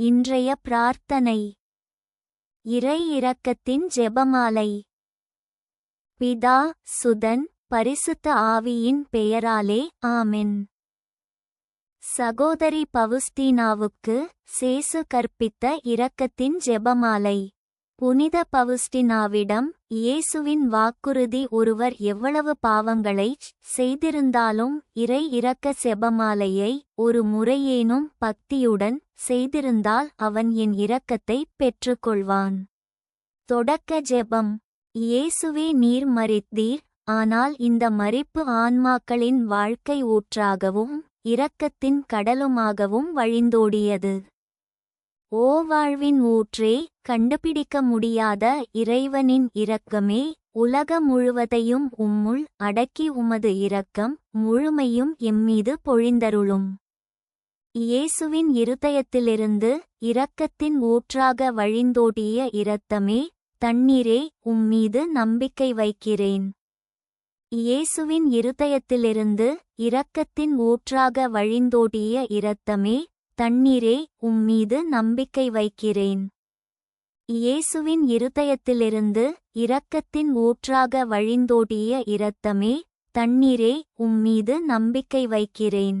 இன்றைய பிரார்த்தனை. இறை இரக்கத்தின் ஜெபமாலை. பிதா சுதன் பரிசுத்த ஆவியின் பெயராலே ஆமென். சகோதரி பவுஸ்தீனாவுக்கு சேசு கற்பித்த இரக்கத்தின் ஜெபமாலை. புனித பவுஸ்டினாவிடம் இயேசுவின் வாக்குறுதி ஒருவர் எவ்வளவு பாவங்களைச் செய்திருந்தாலும் இறை இரக்க செபமாலையை ஒரு முறையேனும் பக்தியுடன் செய்திருந்தால் அவன் என் இரக்கத்தை பெற்றுக்கொள்வான். தொடக்க ஜெபம். இயேசுவே நீர் மறித்தீர் ஆனால் இந்த மறிப்பு ஆன்மாக்களின் வாழ்க்கை ஊற்றாகவும் இரக்கத்தின் கடலுமாகவும் வழிந்தோடியது. ஓ வாழ்வின் ஊற்றே கண்டுபிடிக்க முடியாத இறைவனின் இரக்கமே உலக முழுவதையும் உம்முள் அடக்கி உமது இரக்கம் முழுமையும் எம்மீது பொழிந்தருளும். இயேசுவின் இருதயத்திலிருந்து இரக்கத்தின் ஊற்றாக வழிந்தோடிய இரத்தமே தண்ணீரே உம்மீது நம்பிக்கை வைக்கிறேன். இயேசுவின் இருதயத்திலிருந்து இரக்கத்தின் ஊற்றாக வழிந்தோடிய இரத்தமே தண்ணீரே உம்மீது நம்பிக்கை வைக்கிறேன். இயேசுவின் இருதயத்திலிருந்து இரக்கத்தின் ஊற்றாக வழிந்தோடிய இரத்தமே தண்ணீரே உம்மீது நம்பிக்கை வைக்கிறேன்.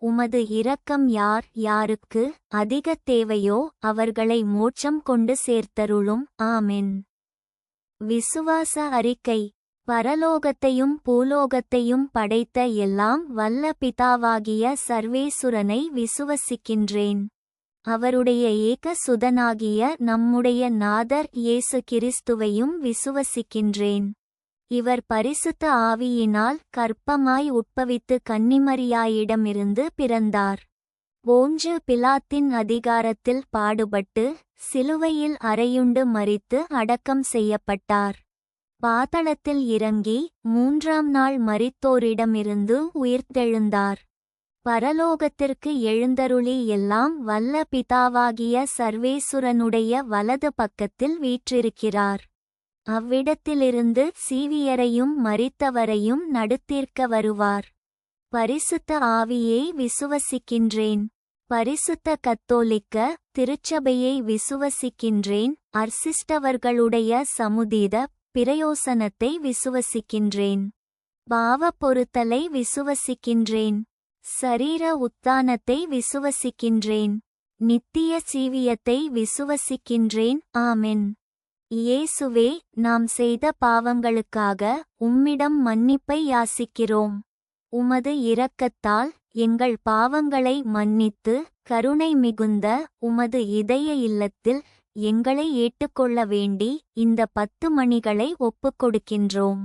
உமது இரக்கம் யார் யாருக்கு அதிக தேவையோ அவர்களை மோட்சம் கொண்டு சேர்த்தருளும். ஆமென். விசுவாச அறிக்கை. பரலோகத்தையும் பூலோகத்தையும் படைத்த எல்லாம் வல்ல பிதாவாகிய சர்வேசுரனை விசுவசிக்கின்றேன். அவருடைய ஏக சுதனாகிய நம்முடைய நாதர் இயேசு கிறிஸ்துவையும் விசுவசிக்கின்றேன். இவர் பரிசுத்த ஆவியினால் கற்பமாய் உட்பவித்து கன்னிமரியாயிடமிருந்து பிறந்தார். போஞ்சு பிலாத்தின் அதிகாரத்தில் பாடுபட்டு சிலுவையில் அறையுண்டு மறித்து அடக்கம் செய்யப்பட்டார். பாதளத்தில் இறங்கி மூன்றாம் நாள் மறித்தோரிடமிருந்து உயிர்த்தெழுந்தார். பரலோகத்திற்கு எழுந்தருளி எல்லாம் வல்ல பிதாவாகிய சர்வேசுரனுடைய வலது பக்கத்தில் வீற்றிருக்கிறார். அவ்விடத்திலிருந்து சீவியரையும் மரித்தவரையும் நடுத்தீர்க்க வருவார். பரிசுத்த ஆவியை விசுவசிக்கின்றேன். பரிசுத்த கத்தோலிக்க திருச்சபையை விசுவசிக்கின்றேன். அர்சிஷ்டவர்களுடைய சமுதீத பிரயோசனத்தை விசுவசிக்கின்றேன். பாவ பொருத்தலை விசுவசிக்கின்றேன். சரீர உத்தானத்தை விசுவசிக்கின்றேன். நித்திய சீவியத்தை விசுவசிக்கின்றேன். ஆமென். இயேசுவே நாம் செய்த பாவங்களுக்காக உம்மிடம் மன்னிப்பை யாசிக்கிறோம். உமது இரக்கத்தால் எங்கள் பாவங்களை மன்னித்து கருணை மிகுந்த உமது இதய இல்லத்தில் எங்களை ஏற்றுக்கொள்ள வேண்டி இந்த பத்து மணிகளை ஒப்புக்கொடுக்கின்றோம்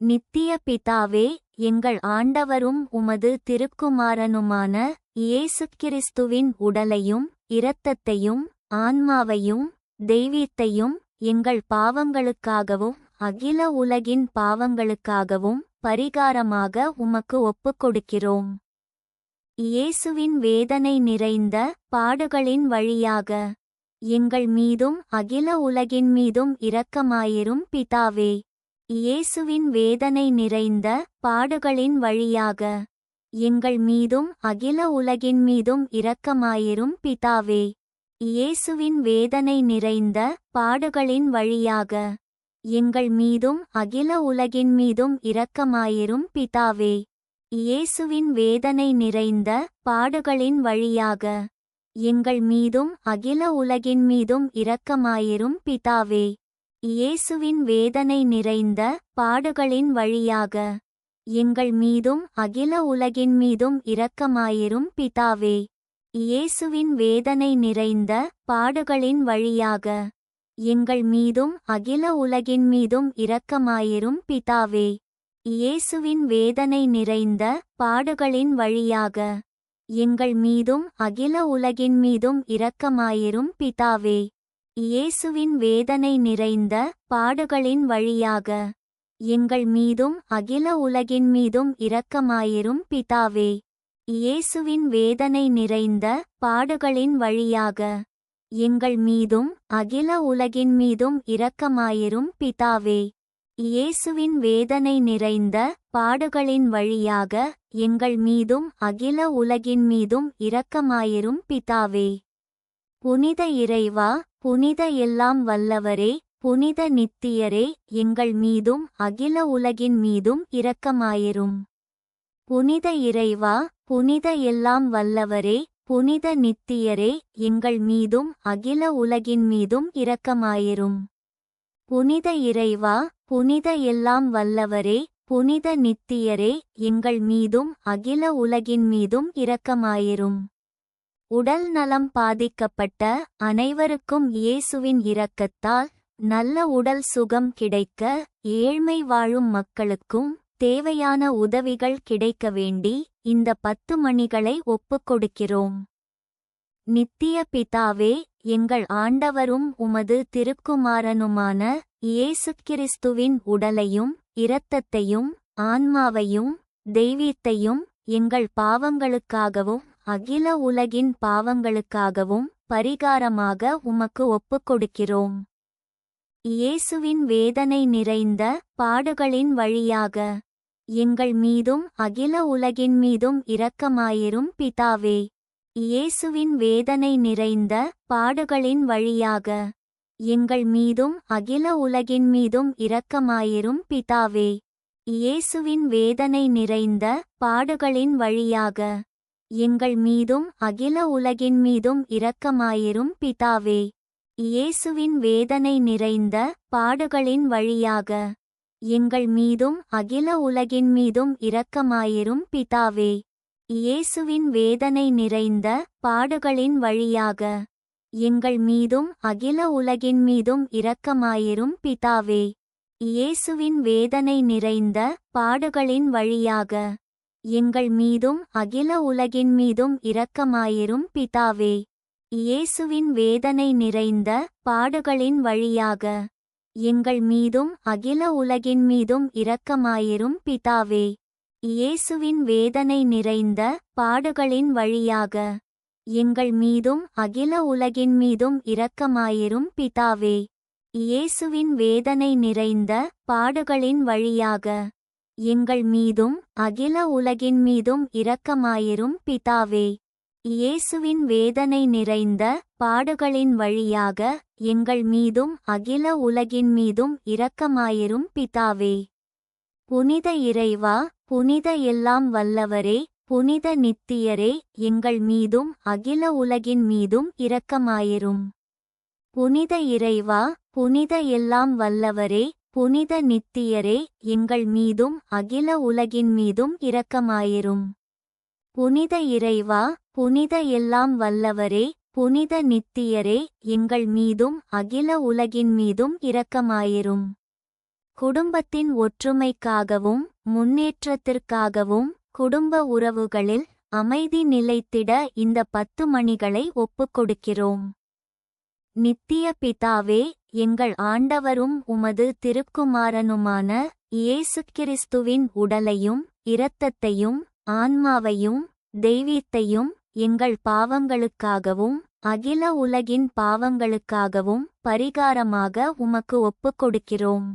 நித்திய பிதாவே எங்கள் ஆண்டவரும் உமது திருக்குமாரனுமான இயேசு கிறிஸ்துவின் உடலையும் இரத்தத்தையும் ஆன்மாவையும் தெய்வீத்தையும் எங்கள் பாவங்களுக்காகவும் அகில உலகின் பாவங்களுக்காகவும் பரிகாரமாக உமக்கு ஒப்புக்கொடுக்கிறோம். இயேசுவின் வேதனை நிறைந்த பாடுகளின் வழியாக எங்கள் மீதும் அகில உலகின் மீதும் இரக்கமாயிரும் பிதாவே. இயேசுவின் வேதனை நிறைந்த பாடுகளின் வழியாக எங்கள் மீதும் அகில உலகின் மீதும் இரக்கமாயிரும் பிதாவே. இயேசுவின் வேதனை நிறைந்த பாடுகளின் வழியாக எங்கள் மீதும் அகில உலகின் மீதும் இரக்கமாயிரும் பிதாவே இயேசுவின் வேதனை நிறைந்த பாடுகளின் வழியாக எங்கள் மீதும் அகில உலகின் மீதும் இரக்கமாயிரும் பிதாவே இயேசுவின் வேதனை நிறைந்த பாடுகளின் வழியாக எங்கள் மீதும் அகில உலகின் மீதும் இரக்கமாயிரும் பிதாவே. இயேசுவின் வேதனை நிறைந்த பாடுகளின் வழியாக எங்கள் மீதும் அகில உலகின் மீதும் இரக்கமாயிரும் பிதாவே. இயேசுவின் வேதனை நிறைந்த பாடுகளின் வழியாக எங்கள் மீதும் அகில உலகின் மீதும் இரக்கமாயிரும் பிதாவே. இயேசுவின் வேதனை நிறைந்த பாடுகளின் வழியாக எங்கள் மீதும் அகில உலகின் மீதும் இரக்கமாயிரும் பிதாவே. இயேசுவின் வேதனை நிறைந்த பாடுகளின் வழியாக எங்கள் மீதும் அகில உலகின் மீதும் இரக்கமாயிரும் பிதாவே. இயேசுவின் வேதனை நிறைந்த பாடுகளின் வழியாக எங்கள் மீதும் அகில உலகின் மீதும் இரக்கமாயிரும் பிதாவே. புனித இறைவா புனித எல்லாம் வல்லவரே புனித நித்தியரே எங்கள் மீதும் அகில உலகின் மீதும் இரக்கமாயிரும். புனித இறைவா புனித எல்லாம் வல்லவரே புனித நித்தியரே எங்கள் மீதும் அகில உலகின் மீதும் இரக்கமாயிரும். புனித இறைவா புனித எல்லாம் வல்லவரே புனித நித்தியரே எங்கள் மீதும் அகில உலகின் மீதும் இரக்கமாயிரும். உடல் நலம் பாதிக்கப்பட்ட அனைவருக்கும் இயேசுவின் இரக்கத்தால் நல்ல உடல் சுகம் கிடைக்க ஏழ்மை வாழும் மக்களுக்கும் தேவையான உதவிகள் கிடைக்க வேண்டி இந்த பத்து மணிகளை ஒப்புக்கொடுக்கிறோம் நித்திய பிதாவே எங்கள் ஆண்டவரும் உமது திருக்குமாரனுமான இயேசு கிறிஸ்துவின் உடலையும் இரத்தத்தையும் ஆன்மாவையும் தெய்வீத்தையும் எங்கள் பாவங்களுக்காகவும் அகில உலகின் பாவங்களுக்காகவும் பரிகாரமாக உமக்கு ஒப்புக்கொடுக்கிறோம் இயேசுவின் வேதனை நிறைந்த பாடுகளின் வழியாக எங்கள் மீதும் அகில உலகின் மீதும் இரக்கமாயிரும் பிதாவே. இயேசுவின் வேதனை நிறைந்த பாடுகளின் வழியாக எங்கள் மீதும் அகில உலகின் மீதும் இரக்கமாயிரும் பிதாவே. இயேசுவின் வேதனை நிறைந்த பாடுகளின் வழியாக எங்கள் மீதும் அகில உலகின் மீதும் இரக்கமாயிரும் பிதாவே. இயேசுவின் வேதனை நிறைந்த பாடுகளின் வழியாக எங்கள் மீதும் அகில உலகின் மீதும் இரக்கமாயிரும் பிதாவே. இயேசுவின் வேதனை நிறைந்த பாடுகளின் வழியாக எங்கள் மீதும் அகில உலகின் மீதும் இரக்கமாயிரும் பிதாவே. இயேசுவின் வேதனை நிறைந்த பாடுகளின் வழியாக எங்கள் மீதும் அகில உலகின் மீதும் இரக்கமாயிரும் பிதாவே. இயேசுவின் வேதனை நிறைந்த பாடுகளின் வழியாக எங்கள் மீதும் அகில உலகின் மீதும் இரக்கமாயிரும் பிதாவே. இயேசுவின் வேதனை நிறைந்த பாடுகளின் வழியாக எங்கள் மீதும் அகில உலகின் மீதும் இரக்கமாயிரும் பிதாவே. இயேசுவின் வேதனை நிறைந்த பாடுகளின் வழியாக எங்கள் மீதும் அகில உலகின் மீதும் இரக்கமாயிரும் பிதாவே. இயேசுவின் வேதனை நிறைந்த பாடுகளின் வழியாக எங்கள் மீதும் அகில உலகின் மீதும் இரக்கமாயிரும் பிதாவே. புனித இறைவா புனித எல்லாம் வல்லவரே புனித நித்தியரே எங்கள் மீதும் அகில உலகின் மீதும் இரக்கமாயிரும். புனித இறைவா புனித எல்லாம் வல்லவரே புனித நித்தியரே எங்கள் மீதும் அகில உலகின் மீதும் இரக்கமாயிரும். புனித இறைவா புனித எல்லாம் வல்லவரே புனித நித்தியரே எங்கள் மீதும் அகில உலகின் மீதும் இரக்கமாயிரும். குடும்பத்தின் ஒற்றுமைக்காகவும் முன்னேற்றத்திற்காகவும் குடும்ப உறவுகளில் அமைதி நிலைத்திட இந்த பத்து மணிகளை ஒப்புக்கொடுக்கிறோம் நித்திய பிதாவே எங்கள் ஆண்டவரும் உமது திருக்குமாரனுமான இயேசு கிறிஸ்துவின் உடலையும் இரத்தத்தையும் ஆன்மாவையும் தெய்வீத்தையும் எங்கள் பாவங்களுக்காகவும் அகில உலகின் பாவங்களுக்காகவும் பரிகாரமாக உமக்கு ஒப்புக் கொடுக்கிறோம்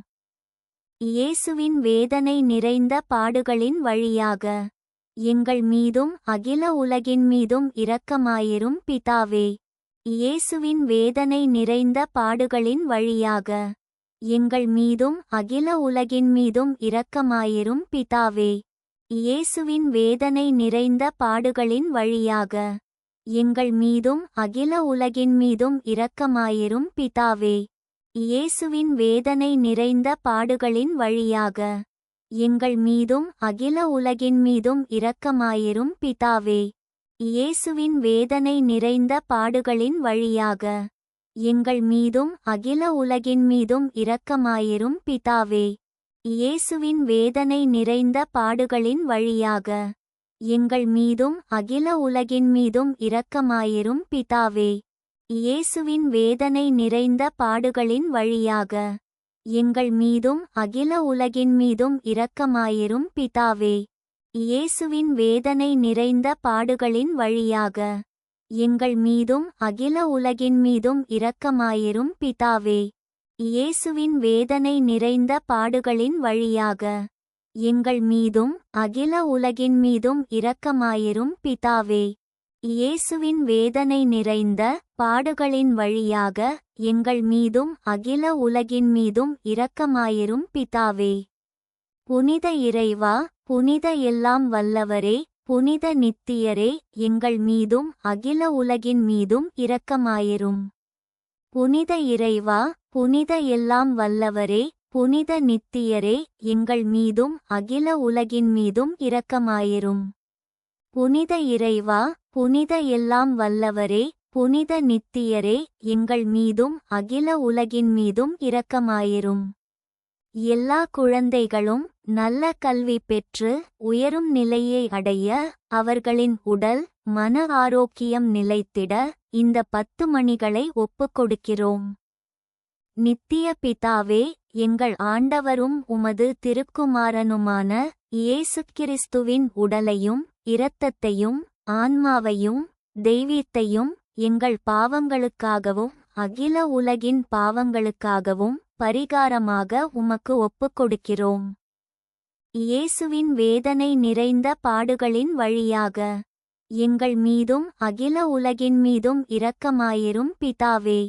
இயேசுவின் வேதனை நிறைந்த பாடுகளின் வழியாக எங்கள் மீதும் அகில உலகின் மீதும் இரக்கமாயிரும் பிதாவே இயேசுவின் வேதனை நிறைந்த பாடுகளின் வழியாக எங்கள் மீதும் அகில உலகின் மீதும் இரக்கமாயிரும் பிதாவே. இயேசுவின் வேதனை நிறைந்த பாடுகளின் வழியாக. எங்கள் மீதும் அகில உலகின் மீதும் இரக்கமாயிரும் பிதாவே. இயேசுவின் வேதனை நிறைந்த பாடுகளின் வழியாக. எங்கள் மீதும் அகில உலகின் மீதும் இரக்கமாயிரும் பிதாவே. இயேசுவின் வேதனை நிறைந்த பாடுகளின் வழியாக. எங்கள் மீதும் அகில உலகின் மீதும் இரக்கமாயிரும் பிதாவே. இயேசுவின் வேதனை நிறைந்த பாடுகளின் வழியாக. எங்கள் மீதும் அகில உலகின் மீதும் இரக்கமாயிரும் பிதாவே. இயேசுவின் வேதனை நிறைந்த பாடுகளின் வழியாக. எங்கள் மீதும் அகில உலகின் மீதும் இரக்கமாயிரும் பிதாவே. இயேசுவின் வேதனை நிறைந்த பாடுகளின் வழியாக. எங்கள் மீதும் அகில உலகின் மீதும் இரக்கமாயிரும் பிதாவே. இயேசுவின் வேதனை நிறைந்த பாடுகளின் வழியாக. எங்கள் மீதும் அகில உலகின் மீதும் இரக்கமாயிரும் பிதாவே. இயேசுவின் வேதனை நிறைந்த பாடுகளின் வழியாக எங்கள் மீதும் அகில உலகின் மீதும் இரக்கமாயிரும் பிதாவே. புனித இறைவா புனித எல்லாம் வல்லவரே புனித நித்தியரே எங்கள் மீதும் அகில உலகின் மீதும் இரக்கமாயிரும். புனித இறைவா புனித எல்லாம் வல்லவரே புனித நித்தியரே எங்கள் மீதும் அகில உலகின் மீதும் இரக்கமாயிரும். புனித இறைவா புனித எல்லாம் வல்லவரே புனித நித்தியரே எங்கள் மீதும் அகில உலகின் மீதும் இரக்கமாயிரும். எல்லா குழந்தைகளும் நல்ல கல்வி பெற்று உயரும் நிலையை அடைய அவர்களின் உடல் மன ஆரோக்கியம் நிலைத்திட இந்த பத்து மணிகளை ஒப்புக்கொடுக்கிறோம் நித்திய பிதாவே எங்கள் ஆண்டவரும் உமது திருக்குமாரனுமான இயேசு கிறிஸ்துவின் உடலையும் இரத்தத்தையும் ஆன்மாவையும் தெய்வீத்தையும் எங்கள் பாவங்களுக்காகவும் அகில உலகின் பாவங்களுக்காகவும் பரிகாரமாக உமக்கு ஒப்புக் கொடுக்கிறோம். இயேசுவின் வேதனை நிறைந்த பாடுகளின் வழியாக எங்கள் மீதும் அகில உலகின் மீதும் இரக்கமாயிரும் பிதாவே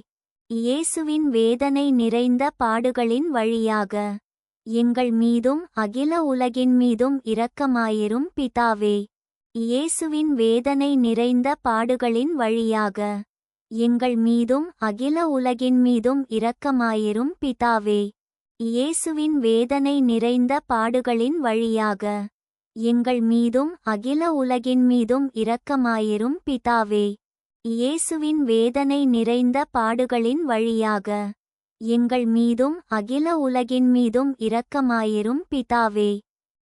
இயேசுவின் வேதனை நிறைந்த பாடுகளின் வழியாக எங்கள் மீதும் அகில உலகின் மீதும் இரக்கமாயிரும் பிதாவே இயேசுவின் வேதனை நிறைந்த பாடுகளின் வழியாக எங்கள் மீதும் அகில உலகின் மீதும் இரக்கமாயிரும் பிதாவே. இயேசுவின் வேதனை நிறைந்த பாடுகளின் வழியாக எங்கள் மீதும் அகில உலகின் மீதும் இரக்கமாயிரும் பிதாவே. இயேசுவின் வேதனை நிறைந்த பாடுகளின் வழியாக எங்கள் மீதும் அகில உலகின் மீதும் இரக்கமாயிரும் பிதாவே.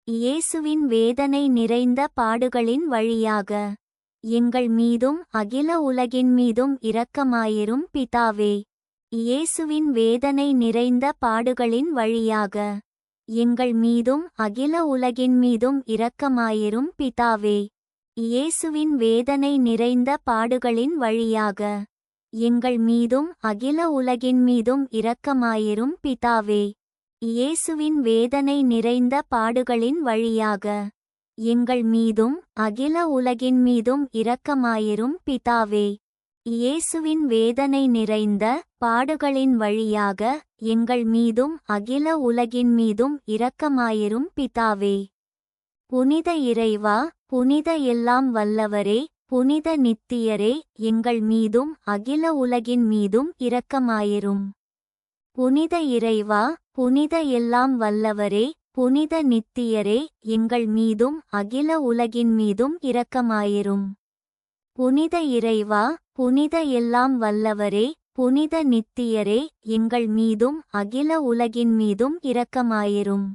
இயேசுவின் வேதனை நிறைந்த பாடுகளின் வழியாக எங்கள் மீதும் அகில உலகின் மீதும் இரக்கமாயிரும் பிதாவே. இயேசுவின் வேதனை நிறைந்த பாடுகளின் வழியாக எங்கள் மீதும் அகில உலகின் மீதும் இரக்கமாயிரும் பிதாவே. இயேசுவின் வேதனை நிறைந்த பாடுகளின் வழியாக எங்கள் மீதும் அகில உலகின் மீதும் இரக்கமாயிரும் பிதாவே. இயேசுவின் வேதனை நிறைந்த பாடுகளின் வழியாக எங்கள் மீதும் அகில உலகின் மீதும் இரக்கமாயிரும் பிதாவே. இயேசுவின் வேதனை நிறைந்த பாடுகளின் வழியாக எங்கள் மீதும் அகில உலகின் மீதும் இரக்கமாயிரும் பிதாவே. புனித இறைவா புனித எல்லாம் வல்லவரே புனித நித்தியரே எங்கள் மீதும் அகில உலகின் மீதும் இரக்கமாயிரும். புனித இறைவா புனித எல்லாம் வல்லவரே புனித நித்தியரே எங்கள் மீதும் அகில உலகின் மீதும் இரக்கமாயிரும். புனித இறைவா புனித எல்லாம் வல்லவரே புனித நித்தியரே எங்கள் மீதும் அகில உலகின் மீதும் இரக்கமாயிரும்.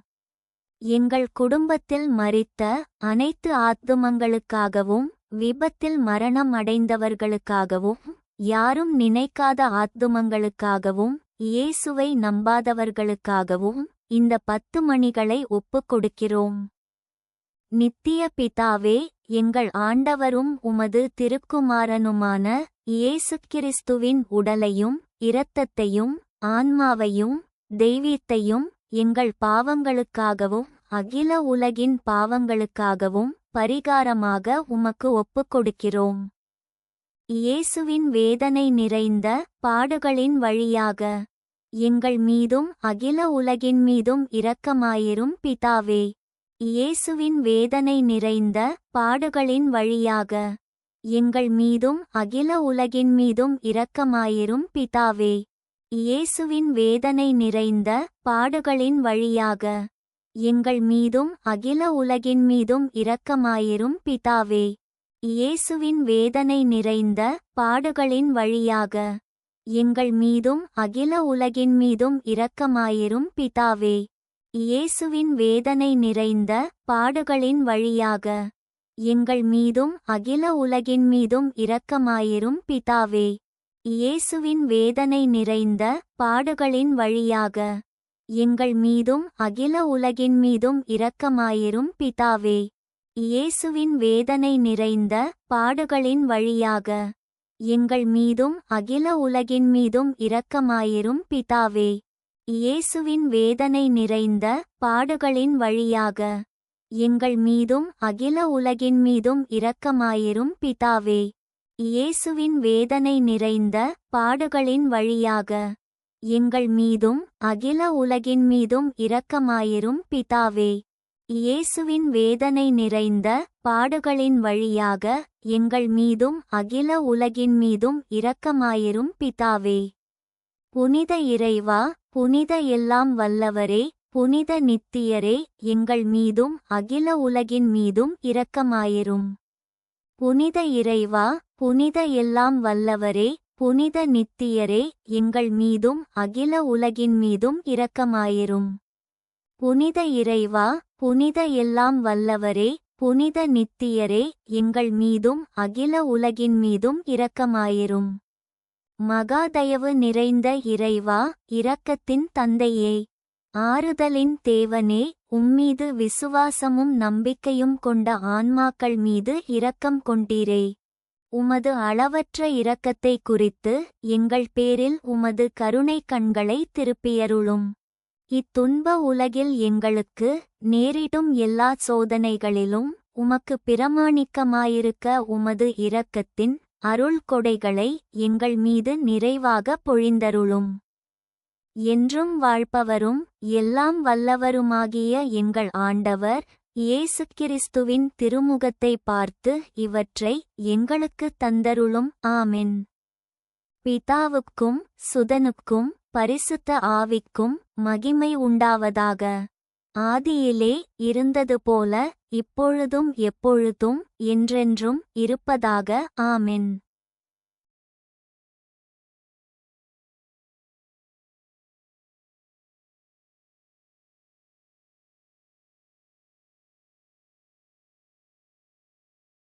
எங்கள் குடும்பத்தில் மறித்த அனைத்து ஆத்துமங்களுக்காகவும் விபத்தில் மரணம் அடைந்தவர்களுக்காகவும் யாரும் நினைக்காத ஆத்துமங்களுக்காகவும் இயேசுவை நம்பாதவர்களுக்காகவும் இந்த பத்து மணிகளை ஒப்புக் கொடுக்கிறோம். நித்திய பிதாவே எங்கள் ஆண்டவரும் உமது திருக்குமாரனுமான இயேசு கிறிஸ்துவின் உடலையும் இரத்தத்தையும் ஆன்மாவையும் தெய்வீத்தையும் எங்கள் பாவங்களுக்காகவும் அகில உலகின் பாவங்களுக்காகவும் பரிகாரமாக உமக்கு ஒப்புக் கொடுக்கிறோம். இயேசுவின் வேதனை நிறைந்த பாடுகளின் வழியாக எங்கள் மீதும் அகில உலகின் மீதும் இரக்கமாயிரும் பிதாவே. இயேசுவின் வேதனை நிறைந்த பாடுகளின் வழியாக எங்கள் மீதும் அகில உலகின் மீதும் இரக்கமாயிரும் பிதாவே. இயேசுவின் வேதனை நிறைந்த பாடுகளின் வழியாக எங்கள் மீதும் அகில உலகின் மீதும் இரக்கமாயிரும் பிதாவே. இயேசுவின் வேதனை நிறைந்த பாடுகளின் வழியாக எங்கள் மீதும் அகில உலகின் மீதும் இரக்கமாயிரும் பிதாவே. இயேசுவின் வேதனை நிறைந்த பாடுகளின் வழியாக எங்கள் மீதும் அகில உலகின் மீதும் இரக்கமாயிரும் பிதாவே. இயேசுவின் வேதனை நிறைந்த பாடுகளின் வழியாக எங்கள் மீதும் அகில உலகின் மீதும் இரக்கமாயிரும் பிதாவே. இயேசுவின் வேதனை நிறைந்த பாடுகளின் வழியாக எங்கள் மீதும் அகில உலகின் மீதும் இரக்கமாயிரும் பிதாவே. இயேசுவின் வேதனை நிறைந்த பாடுகளின் வழியாக எங்கள் மீதும் அகில உலகின் மீதும் இரக்கமாயிரும் பிதாவே. இயேசுவின் வேதனை நிறைந்த பாடுகளின் வழியாக எங்கள் மீதும் அகில உலகின் மீதும் இரக்கமாயிரும் பிதாவே. இயேசுவின் வேதனை நிறைந்த பாடுகளின் வழியாக எங்கள் மீதும் அகில உலகின் மீதும் இரக்கமாயிரும் பிதாவே. புனித இறைவா புனித எல்லாம் வல்லவரே புனித நித்தியரே எங்கள் மீதும் அகில உலகின் மீதும் இரக்கமாயிரும். புனித இறைவா புனித எல்லாம் வல்லவரே புனித நித்தியரே எங்கள் மீதும் அகில உலகின் மீதும் இரக்கமாயிரும். புனித இறைவா புனித எல்லாம் வல்லவரே புனித நித்தியரே எங்கள் மீதும் அகில உலகின் மீதும் இரக்கமாயிரும். மகாதயவு நிறைந்த இறைவா இரக்கத்தின் தந்தையே. ஆறுதலின் தேவனே உம்மீது விசுவாசமும் நம்பிக்கையும் கொண்ட ஆன்மாக்கள் மீது இரக்கம் கொண்டீரே. உமது அளவற்ற இரக்கத்தை குறித்து எங்கள் பேரில் உமது கருணை கண்களை திருப்பியருளும். இத்துன்ப உலகில் எங்களுக்கு நேரிடும் எல்லா சோதனைகளிலும் உமக்கு பிரமாணிக்கமாயிருக்க உமது இரக்கத்தின் அருள் கொடைகளை எங்கள் மீது நிறைவாக பொழிந்தருளும். என்றும் வாழ்பவரும் எல்லாம் வல்லவருமாகிய எங்கள் ஆண்டவர் இயேசு கிறிஸ்துவின் திருமுகத்தை பார்த்து இவற்றை எங்களுக்கு தந்தருளும். ஆமென். பிதாவுக்கும் சுதனுக்கும் பரிசுத்த ஆவிக்கும் மகிமை உண்டாவதாக. ஆதியிலே இருந்தது போல இப்பொழுதும் எப்பொழுதும் என்றென்றும் இருப்பதாக. ஆமென்.